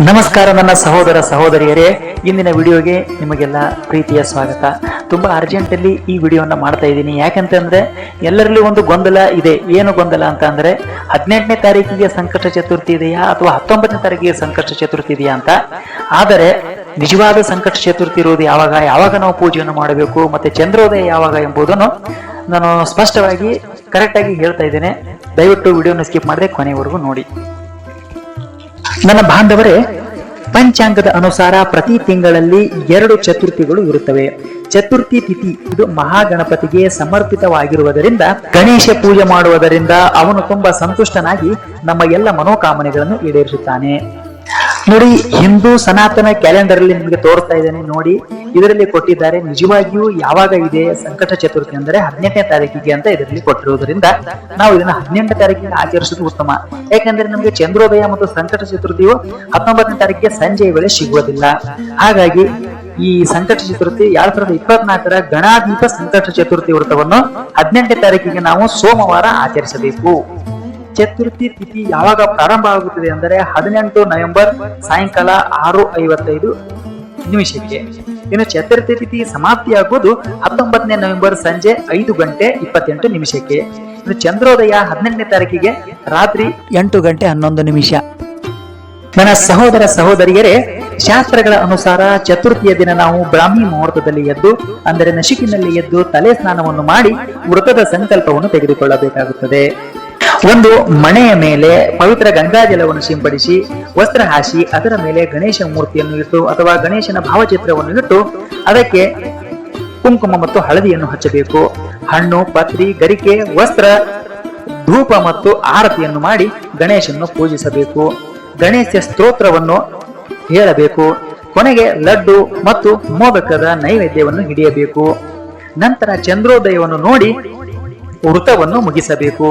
ನಮಸ್ಕಾರ ನನ್ನ ಸಹೋದರ ಸಹೋದರಿಯರೇ, ಇಂದಿನ ವಿಡಿಯೋಗೆ ನಿಮಗೆಲ್ಲ ಪ್ರೀತಿಯ ಸ್ವಾಗತ. ತುಂಬ ಅರ್ಜೆಂಟಲ್ಲಿ ಈ ವಿಡಿಯೋನ ಮಾಡ್ತಾ ಇದ್ದೀನಿ. ಯಾಕಂತಂದರೆ ಎಲ್ಲರಲ್ಲಿ ಒಂದು ಗೊಂದಲ ಇದೆ. ಏನು ಗೊಂದಲ ಅಂತ ಅಂದರೆ ಹದಿನೆಂಟನೇ ತಾರೀಕಿಗೆ ಸಂಕಷ್ಟ ಚತುರ್ಥಿ ಇದೆಯಾ ಅಥವಾ ಹತ್ತೊಂಬತ್ತನೇ ತಾರೀಕಿಗೆ ಸಂಕಷ್ಟ ಚತುರ್ಥಿ ಇದೆಯಾ ಅಂತ. ಆದರೆ, ನಿಜವಾದ ಸಂಕಷ್ಟ ಚತುರ್ಥಿ ಇರುವುದು ಯಾವಾಗ? ಯಾವಾಗ ನಾವು ಪೂಜೆಯನ್ನು ಮಾಡಬೇಕು? ಮತ್ತೆ ಚಂದ್ರೋದಯ ಯಾವಾಗ ಎಂಬುದನ್ನು ನಾನು ಸ್ಪಷ್ಟವಾಗಿ ಕರೆಕ್ಟಾಗಿ ಹೇಳ್ತಾ ಇದ್ದೇನೆ. ದಯವಿಟ್ಟು ವಿಡಿಯೋನ ಸ್ಕಿಪ್ ಮಾಡದೆ ಕೊನೆವರೆಗೂ ನೋಡಿ. ನನ್ನ ಬಾಂಧವರೇ, ಪಂಚಾಂಗದ ಅನುಸಾರ ಪ್ರತಿ ತಿಂಗಳಲ್ಲಿ ಎರಡು ಚತುರ್ಥಿಗಳು ಇರುತ್ತವೆ. ಚತುರ್ಥಿ ತಿಥಿ ಇದು ಮಹಾಗಣಪತಿಗೆ ಸಮರ್ಪಿತವಾಗಿರುವುದರಿಂದ, ಗಣೇಶ ಪೂಜೆ ಮಾಡುವುದರಿಂದ ಅವನು ತುಂಬಾ ಸಂತುಷ್ಟನಾಗಿ ನಮ್ಮ ಎಲ್ಲ ಮನೋಕಾಮನೆಗಳನ್ನು ಈಡೇರಿಸುತ್ತಾನೆ. ನೋಡಿ, ಹಿಂದೂ ಸನಾತನ ಕ್ಯಾಲೆಂಡರ್ ಅಲ್ಲಿ ನಿಮಗೆ ತೋರಿಸ್ತಾ ಇದ್ದೇನೆ, ನೋಡಿ. ಇದರಲ್ಲಿ ಕೊಟ್ಟಿದ್ದಾರೆ, ನಿಜವಾಗಿಯೂ ಯಾವಾಗ ಇದೆ ಸಂಕಟ ಚತುರ್ಥಿ ಅಂದರೆ ಹದಿನೆಂಟನೇ ತಾರೀಕಿಗೆ ಅಂತ ಇದರಲ್ಲಿ ಕೊಟ್ಟಿರುವುದರಿಂದ ನಾವು ಇದನ್ನ ಹದಿನೆಂಟನೇ ತಾರೀಕಿಗೆ ಆಚರಿಸುವುದು ಉತ್ತಮ. ಯಾಕಂದ್ರೆ ನಮಗೆ ಚಂದ್ರೋದಯ ಮತ್ತು ಸಂಕಟ ಚತುರ್ಥಿಯು ಹತ್ತೊಂಬತ್ತನೇ ತಾರೀಕಿಗೆ ಸಂಜೆಯ ವೇಳೆ ಸಿಗುವುದಿಲ್ಲ. ಹಾಗಾಗಿ ಈ ಸಂಕಟ ಚತುರ್ಥಿ, ಎರಡ್ ಸಾವಿರದ ಇಪ್ಪತ್ನಾಲ್ಕರ ಗಣಾದೀಪ ಸಂಕಟ ಚತುರ್ಥಿ ವೃತ್ತವನ್ನು ಹದಿನೆಂಟನೇ ತಾರೀಕಿಗೆ ನಾವು ಸೋಮವಾರ ಆಚರಿಸಬೇಕು. ಚತುರ್ಥಿ ತಿಥಿ ಯಾವಾಗ ಪ್ರಾರಂಭ ಆಗುತ್ತದೆ ಅಂದರೆ ಹದಿನೆಂಟು ನವೆಂಬರ್ ಸಾಯಂಕಾಲ ಆರು ಐವತ್ತೈದು ನಿಮಿಷಕ್ಕೆ. ಇನ್ನು ಚತುರ್ಥಿ ತಿಥಿ ಸಮಾಪ್ತಿಯಾಗುವುದು ಹತ್ತೊಂಬತ್ತನೇ ನವೆಂಬರ್ ಸಂಜೆ ಐದು ಗಂಟೆ ಇಪ್ಪತ್ತೆಂಟು ನಿಮಿಷಕ್ಕೆ. ಇನ್ನು ಚಂದ್ರೋದಯ ಹದಿನೆಂಟನೇ ತಾರೀಕಿಗೆ ರಾತ್ರಿ ಎಂಟು ಗಂಟೆ ಹನ್ನೊಂದು ನಿಮಿಷ. ನನ್ನ ಸಹೋದರ ಸಹೋದರಿಯರೇ, ಶಾಸ್ತ್ರಗಳ ಅನುಸಾರ ಚತುರ್ಥಿಯ ದಿನ ನಾವು ಬ್ರಾಹ್ಮಿ ಮುಹೂರ್ತದಲ್ಲಿ ಎದ್ದು, ಅಂದರೆ ನಶಿಕಿನಲ್ಲಿ ಎದ್ದು ತಲೆ ಸ್ನಾನವನ್ನು ಮಾಡಿ ವೃತದ ಸಂಕಲ್ಪವನ್ನು ತೆಗೆದುಕೊಳ್ಳಬೇಕಾಗುತ್ತದೆ. ಒಂದು ಮಣೆಯ ಮೇಲೆ ಪವಿತ್ರ ಗಂಗಾಜಲವನ್ನು ಸಿಂಪಡಿಸಿ, ವಸ್ತ್ರ ಹಾಸಿ, ಅದರ ಮೇಲೆ ಗಣೇಶ ಮೂರ್ತಿಯನ್ನು ಇಟ್ಟು ಅಥವಾ ಗಣೇಶನ ಭಾವಚಿತ್ರವನ್ನು ಇಟ್ಟು ಅದಕ್ಕೆ ಕುಂಕುಮ ಮತ್ತು ಹಳದಿಯನ್ನು ಹಚ್ಚಬೇಕು. ಹಣ್ಣು, ಪತ್ರಿ, ಗರಿಕೆ, ವಸ್ತ್ರ, ಧೂಪ ಮತ್ತು ಆರತಿಯನ್ನು ಮಾಡಿ ಗಣೇಶನ್ನು ಪೂಜಿಸಬೇಕು. ಗಣೇಶ ಸ್ತೋತ್ರವನ್ನು ಹೇಳಬೇಕು. ಕೊನೆಗೆ ಲಡ್ಡು ಮತ್ತು ಮೋದಕದ ನೈವೇದ್ಯವನ್ನು ಹಿಡಿಯಬೇಕು. ನಂತರ ಚಂದ್ರೋದಯವನ್ನು ನೋಡಿ ವೃತವನ್ನು ಮುಗಿಸಬೇಕು.